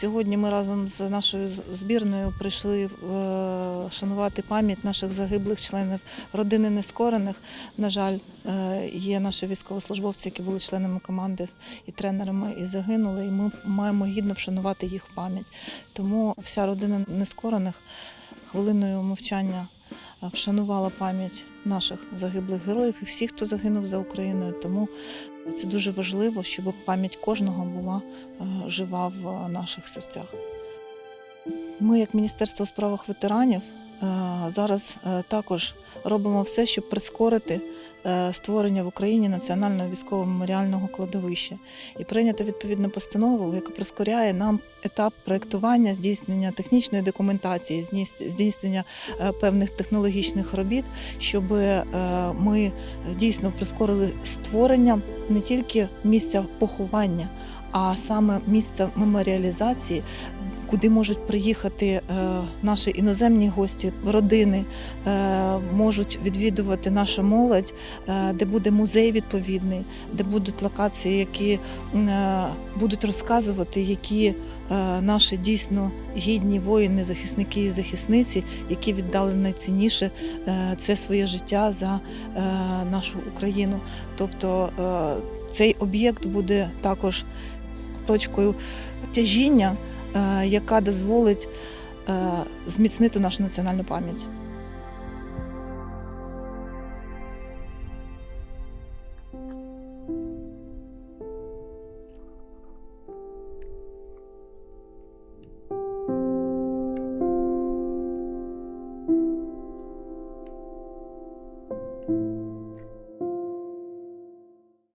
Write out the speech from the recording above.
Сьогодні ми разом з нашою збірною прийшли е, шанувати пам'ять наших загиблих членів родини нескорених. На жаль, е, є наші військовослужбовці, які були членами команди і тренерами, і загинули. І ми маємо гідно вшанувати їх пам'ять. Тому вся родина нескорених хвилиною мовчання вшанувала пам'ять наших загиблих героїв і всіх, хто загинув за Україною. Тому це дуже важливо, щоб пам'ять кожного була е, жива в наших серцях. Ми, як Міністерство у справах ветеранів, зараз е, також робимо все, щоб прискорити е, створення в Україні національного військово-меморіального кладовища і прийнято відповідну постанову, яка прискоряє нам етап проєктування, здійснення технічної документації, здійс- здійснення е, певних технологічних робіт, щоб е, ми дійсно прискорили створення не тільки місця поховання, а саме місця меморіалізації, куди можуть приїхати е, наші іноземні гості, родини, е, можуть відвідувати наша молодь, е, де буде музей відповідний, де будуть локації, які будуть розказувати, які наші дійсно гідні воїни, захисники і захисниці, які віддали найцінніше це своє життя за нашу Україну. Тобто цей об'єкт буде також точкою тяжіння, яка дозволить е, зміцнити нашу національну пам'ять.